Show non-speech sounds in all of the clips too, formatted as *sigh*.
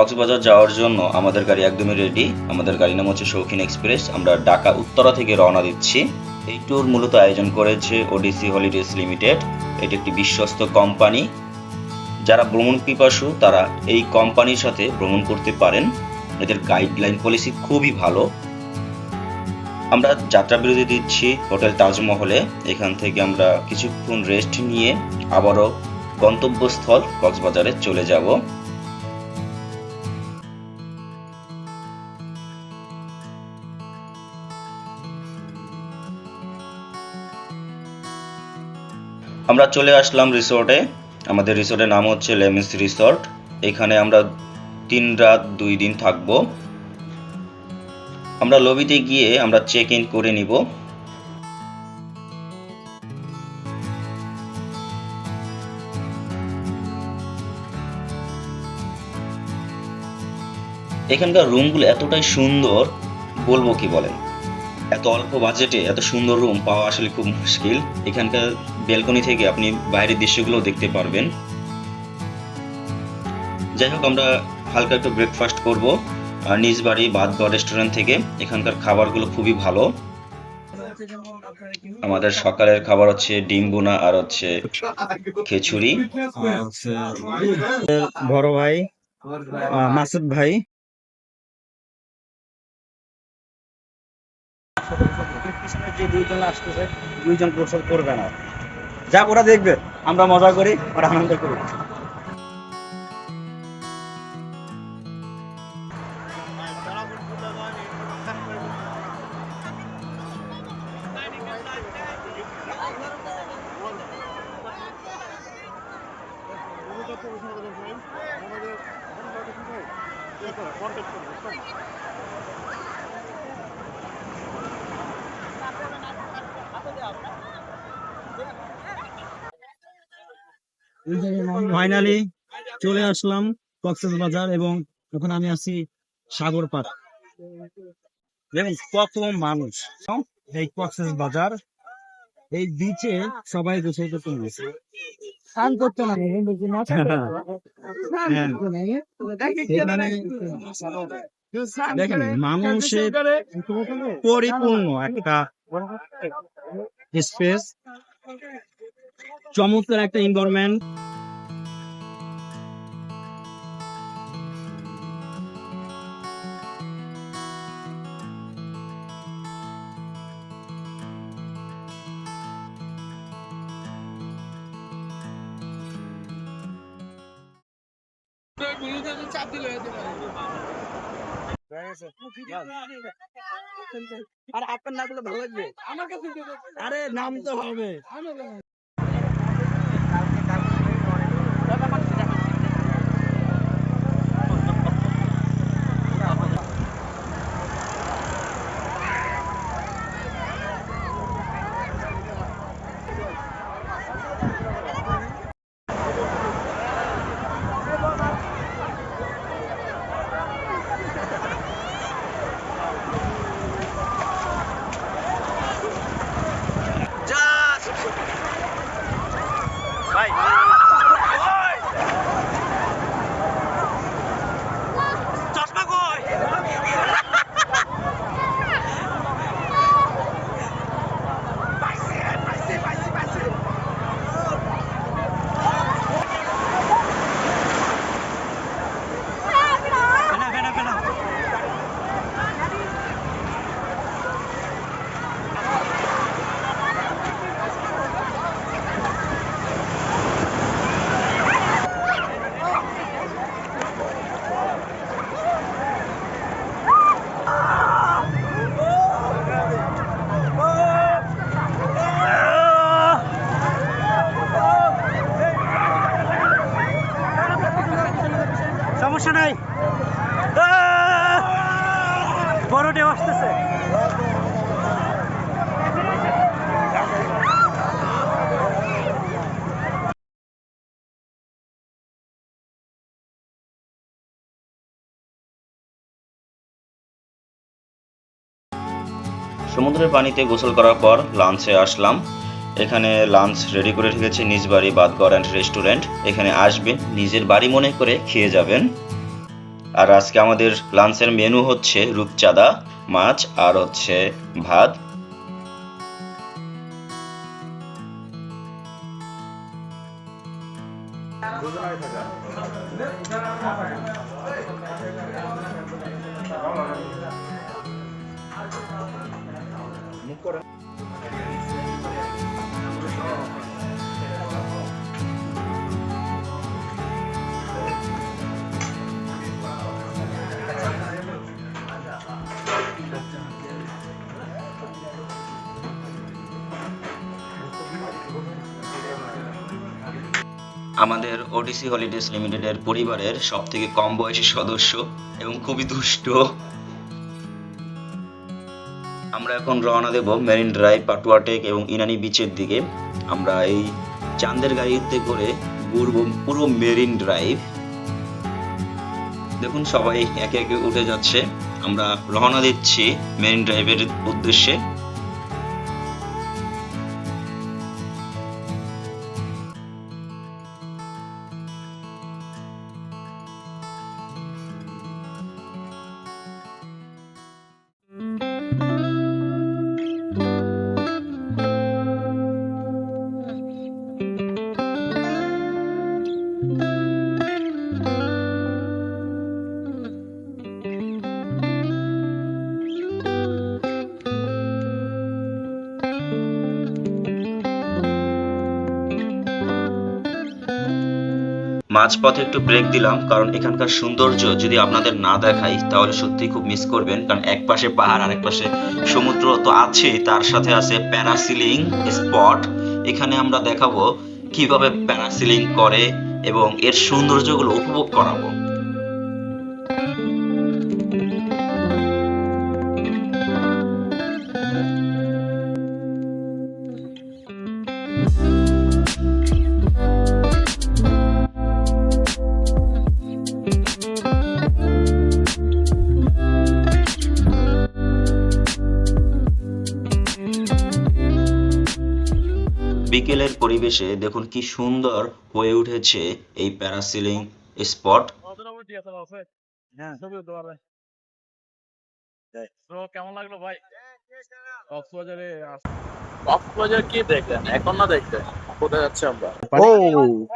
কক্সবাজার যাওয়ার জন্য আমাদের গাড়ি একদমই রেডি আমাদের গাড়ি নাম হচ্ছে শৌখিন এক্সপ্রেস আমরা ঢাকা, উত্তরা থেকে রওনা দিচ্ছি। এই ট্যুর মূলত আয়োজন করেছে ওডিসি হলিডেজ লিমিটেড এটি একটি বিশ্বস্ত কোম্পানি যারা ভ্রমণ পিপাসু, তারা এই কোম্পানির সাথে ভ্রমণ করতে পারেন। এদের গাইডলাইন পলিসি খুবই ভালো। আমরা যাত্রা বিরতি দিচ্ছি হোটেল তাজমহলে। এখান থেকে আমরা কিছুক্ষণ রেস্ট নিয়ে আবারও গন্তব্যস্থল কক্সবাজারে চলে যাব। আমরা চলে আসলাম রিসোর্টে। আমাদের রিসোর্টের নাম হচ্ছে লেমিস রিসোর্ট। এখানে আমরা তিন রাত, দুই দিন থাকব। আমরা লবিতে গিয়ে আমরা চেক ইন করে নিব। এখানকার রুমগুলো এতটাই সুন্দর, বলব কি বলেন? এত অল্প বাজেটে এত সুন্দর রুম পাওয়া আসলে খুব মুশকিল। এখানকার বেলকনি থেকে আপনি বাইরের দৃশ্যগুলো দেখতে পারবেন। যাই হোক, আমরা হালকা একটু ব্রেকফাস্ট করব। নিজ বাড়ি বাদগড় রেস্টুরেন্ট থেকে। এখানকার খাবারগুলো খুবই ভালো। আমাদের সকালের খাবার হচ্ছে ডিম বোনা আর হচ্ছে খিচুড়ি। বড় ভাই মাসুদ ভাই। যে দুইজন আসতেছে, দুইজন গোসল করবে না। যা ওরা দেখবে, আমরা মজা করি আর আনন্দ করি। ফাইনালি চলে আসলাম কক্সেস বাজার এবং এখন আমি আছি সাগর পাড়। দেখুন, কত মানুষ। এই কক্সেস বাজার, এই বিচে সবাই গোসল করতে গেছে। দেখেন, মানুষের পরিপূর্ণ একটা স্পেস চমৎকার একটা এনভায়রনমেন্ট আর আপনার না ভালো লাগবে? আমার কাছে আরে নাম তো হবে। বড় আসতেছে। সমুদ্রের পানিতে গোসল করার পর লাঞ্চে আসলাম। এখানে লাঞ্চ রেডি করে রেখেছে নিজ বাড়ি, বাদগড় অ্যান্ড রেস্টুরেন্ট এখানে আসবেন, নিজের বাড়ি মনে করে খেয়ে যাবেন। আর আজকে আমাদের লাঞ্চের মেনু হচ্ছে রূপচাঁদা মাছ আর হচ্ছে ভাত। আমাদের ওডিসি হলিডেজ লিমিটেডের পরিবারের সব থেকে কম বয়সী সদস্য এবং খুবই দুষ্ট। আমরা এখন রওনা দেব মেরিন ড্রাইভ পাটুয়াটেক এবং ইনানি বিচের দিকে। আমরা এই চাঁদের গাড়িতে করে ঘুরবো পুরো মেরিন ড্রাইভ দেখুন সবাই একে একে উঠে যাচ্ছে। আমরা রওনা দিচ্ছি মেরিন ড্রাইভের উদ্দেশ্যে। মাঝপথে একটু ব্রেক দিলাম, কারণ এখানকার সৌন্দর্য যদি আপনাদের না দেখাই, তাহলে সত্যি খুব মিস করবেন। কারণ এক পাশে পাহাড়, আরেক পাশে সমুদ্র তো আছেই। তার সাথে আছে প্যারাসিলিং স্পট এখানে আমরা দেখাবো কীভাবে প্যারাসিলিং করে এবং এর সৌন্দর্যগুলো উপভোগ করাবো। বিকেলের পরিবেশে দেখুন কি সুন্দর হয়ে উঠেছে এই প্যারাসিলিং স্পট। হ্যাঁ। কেমন লাগল ভাই? কক্সবাজারে কক্সবাজার কি দেখলেন? এখন না দেখলেন? কোথায় যাচ্ছে আমরা? ও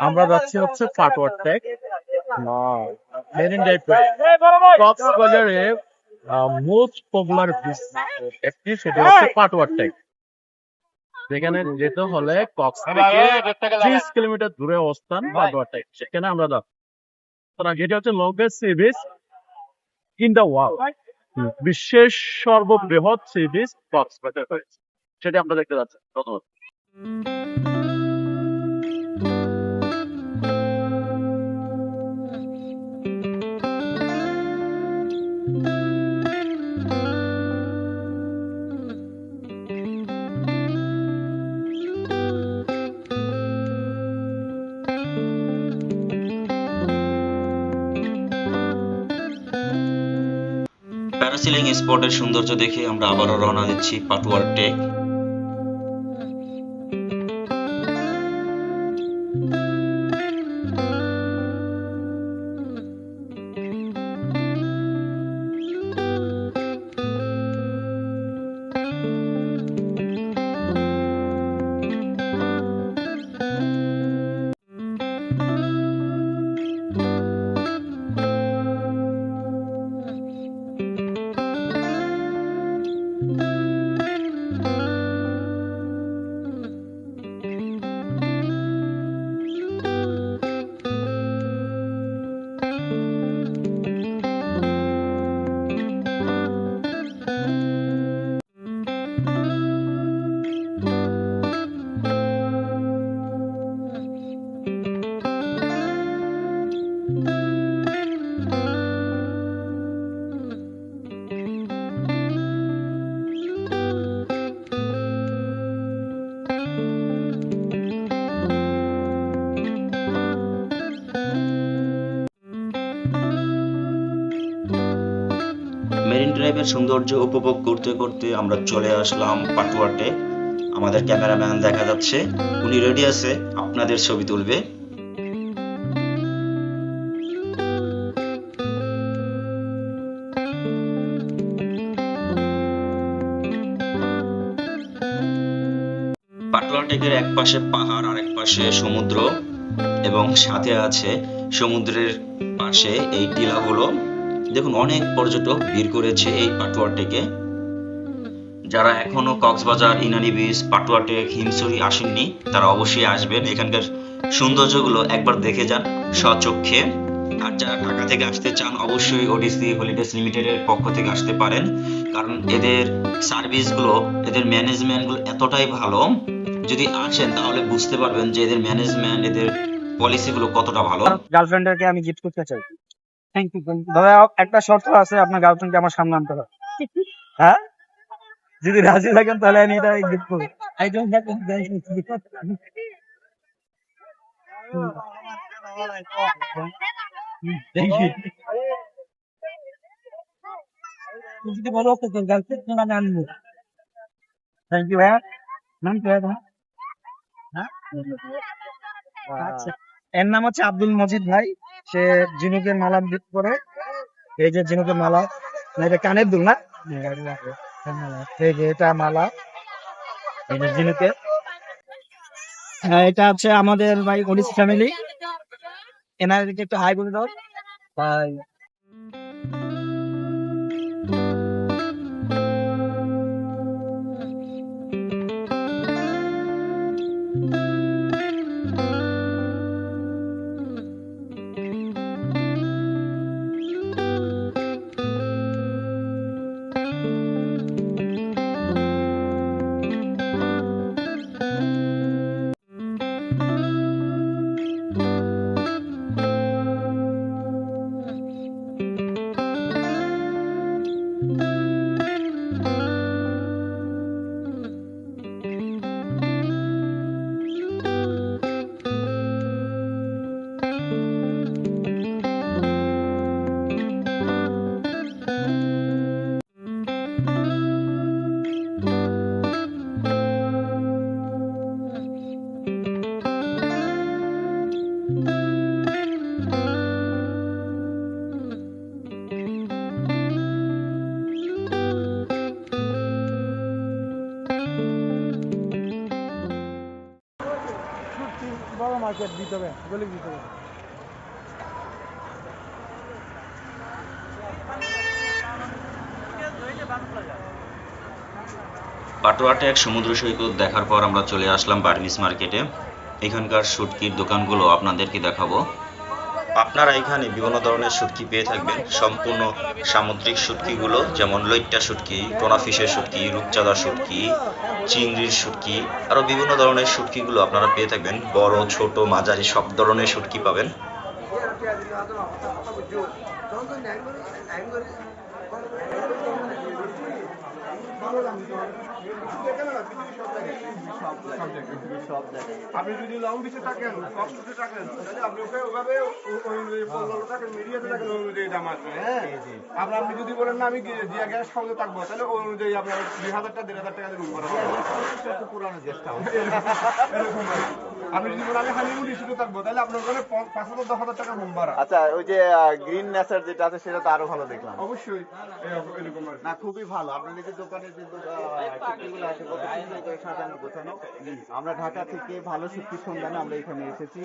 আমরা যাচ্ছি হচ্ছে পাটওয়ার টেক মেরিন ড্রাইভ কক্সবাজারে মোস্ট পপুলার বিচ একটি সেটা হচ্ছে পাটওয়ার টেক যেখানে যেতে হলে কক্স থেকে ত্রিশ কিলোমিটার দূরে অবস্থান বাগোয়াটাই টেক সেখানে আমরা যাব সুতরাং এটি হচ্ছে longest sea beach in the world. বিশ্বের সর্ববৃহৎ সি বিচ কক্সবাজার সেটা আমরা দেখতে যাচ্ছি। ধন্যবাদ। প্যারাসিলিং স্পটের সৌন্দর্য দেখে আমরা আবারও রওনা দিচ্ছি পাটুয়ার টেক। পার্কের সৌন্দর্য উপভোগ করতে করতে আমরা চলে আসলাম পাটুয়াটে। আমাদের ক্যামেরাম্যান দেখা যাচ্ছে, উনি রেডি আছে, আপনাদের ছবি তুলবে। পাটুয়াটেকের এক পাশে পাহাড় আর এক পাশে সমুদ্র এবং সাথে আছে সমুদ্রের পাশে এই টিলাগুলো দেখুন, অনেক পর্যটক ভিড় করেছে এই পাটোয়া টেকে। যারা এখনও কক্সবাজার, ইনানি বিচ, পাটুয়া টেক হিমসরি আসেননি, তারা অবশ্যই আসবেন। এখানকার সৌন্দর্যগুলো একবার দেখে যান স্বচক্ষে। আর যারা ঢাকা থেকে আসতে চান, অবশ্যই ওডিসি হলিডেজ লিমিটেডের পক্ষ থেকে আসতে পারেন। কারণ এদের সার্ভিসগুলো, এদের ম্যানেজমেন্টগুলো এতটাই ভালো। যদি আসেন, তাহলে বুঝতে পারবেন যে এদের ম্যানেজমেন্ট, এদের পলিসিগুলো কতটা ভালো। গার্লফ্রেন্ডকে আমি গিফট করতে চাই। থ্যাংক ইউ দাদা একটা শর্ত আছে আপনার গার্লফ্রেন্ডকে আমার সামনে আনতে হবে। হ্যাঁ? যদি রাজি থাকেন তাহলে আমি এটা গিফট করব। Any থ্যাংক ইউ যদি বলো তো গার্লফ্রেন্ড আনব। থ্যাংক ইউ ভাইয়া। নাম কি তোমার? হ্যাঁ? আচ্ছা। এর নাম হচ্ছে আব্দুল মজিদ ভাই। সে ঝিনুকের মালা করে। এই যে ঝিনুকের মালা এটা কানের দুল না? এই যে এটা মালা, এই যে হ্যাঁ এটা হচ্ছে আমাদের ভাই ওডিসি ফ্যামিলি এনাদেরকে একটু হাই বলে দাও। ভাই মার্কেট ভিতরে দিতে হবে। পাটোয়াটে এক সমুদ্র সৈকত দেখার পর আমরা চলে আসলাম বার্মিস মার্কেটে। এখানকার সুটকির দোকানগুলো আপনাদেরকে দেখাবো। আপনারা এখানে বিভিন্ন ধরনের শুটকি পেয়ে থাকবেন। সম্পূর্ণ সামুদ্রিক শুটকিগুলো যেমন লৈট্টা শুটকি টোনা ফিশের রূপচাঁদা শুটকি চিংড়ির শুটকি আরও বিভিন্ন ধরনের শুটকিগুলো আপনারা পেয়ে থাকবেন। বড়, ছোট, মাঝারি, সব ধরনের শুটকি পাবেন। আপনি যদি লং বিচে থাকেন থাকেন তাহলে আপনি ওকে ওভাবে থাকেন মিডিয়াতে থাকেন ওই অনুযায়ী দাম আসবে হ্যাঁ? আপনার আপনি যদি বলেন না আমি দিয়া গ্যাস হাউসে থাকব তাহলে ওই অনুযায়ী আপনার দুই হাজার টাকা দেড় হাজার টাকা দিয়ে রুম করা হবে। পুরানো যদি আমি হানিমুন ইস্যুতে থাকব তাহলে আপনার ওখানে পাঁচ হাজার দশ হাজার টাকা রুম ভাড়া। আচ্ছা ওই যে গ্রিন নেচার যেটা আছে সেটা তো আরও ভালো দেখলাম। অবশ্যই এরকম-। না খুবই ভালো। আপনাদের যে দোকানে যে দো- আছে কত সুন্দর করে সাজানো গোছানো আমরা ঢাকা থেকে ভালো শুক্তির সন্ধানে আমরা এখানে এসেছি।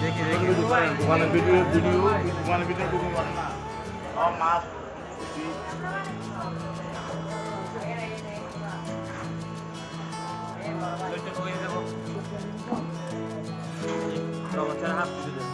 দেখি দেখি দোকানে ভিডিও ভিডিও দোকানে ভিডিও ভিডিও করে না ও মাছ Kalau cara habis sudah.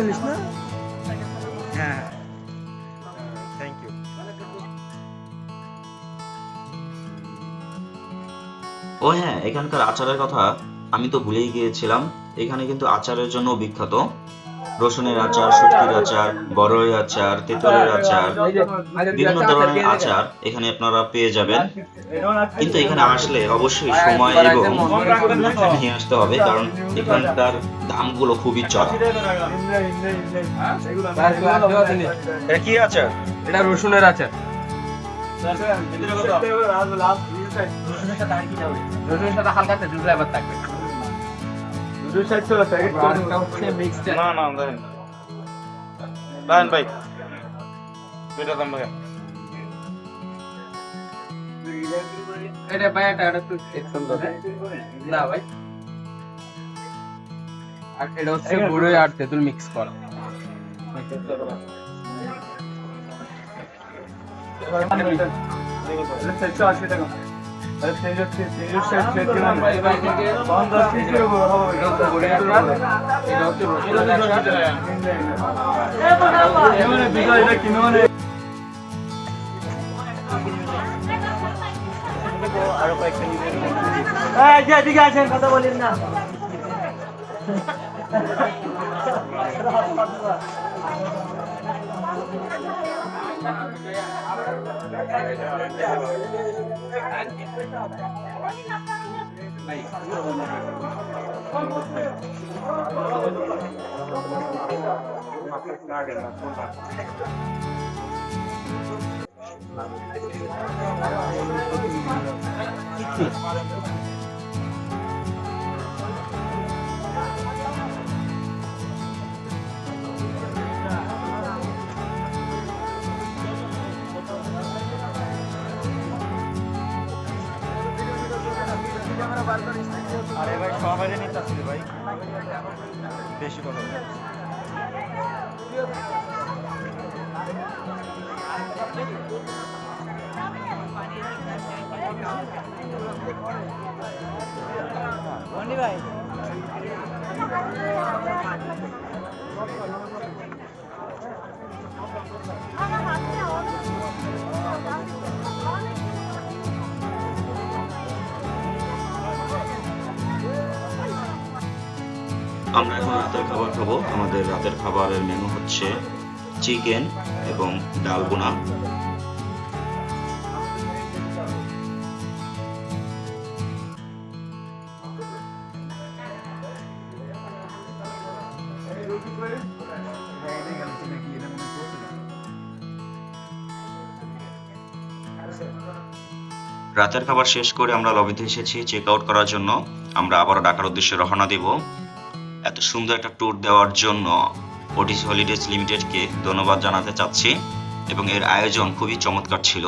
ইলিশ না হ্যাঁ থ্যাংক ইউ ও হ্যাঁ এখানকার আচারের কথা আমি তো ভুলেই গিয়েছিলাম এখানে কিন্তু আচারের জন্য বিখ্যাত রসুনের আচার শুটকির আচার বড়ই আচার তেঁতুলের আচার বিভিন্ন ধরনের আচার এখানে আপনারা পেয়ে যাবেন কিন্তু এখানে আসলে অবশ্যই সময় এবং নিয়ে আসতে হবে কারণ এখানকার দামগুলো খুবই চড়া কি আচার এটা রসুনের আচার রসুনের সাথে হালকা থাকবে আরেকটা হচ্ছে মিক্সড না না দেন দেন ভাই। দুইটা দাম ভাই এটা ভাই এটা এটা একটু সুন্দর না ভাই। আর এটা হচ্ছে গুড়ে আর তেঁতুল মিক্স করা। ভাই, থেকে এটা হচ্ছে গুড়ের আচার, এটা। হচ্ছে *laughs* রসুনের আচার। আরে ভাই সবাই নিতে আসছে ভাই। বেশি কথা আমরা এখন রাতের খাবার খাব। আমাদের রাতের খাবারের মেনু হচ্ছে চিকেন এবং ডাল বোনা রাতের খাবার শেষ করে আমরা লবিতে এসেছি। চেক আউট করার জন্য। আমরা আবারও ঢাকার উদ্দেশ্যে রওনা দেব। এত সুন্দর একটা ট্যুর দেওয়ার জন্য ওটিসি হলিডেজ লিমিটেডকে ধন্যবাদ জানাতে চাচ্ছি এবং এর আয়োজন খুবই চমৎকার ছিল।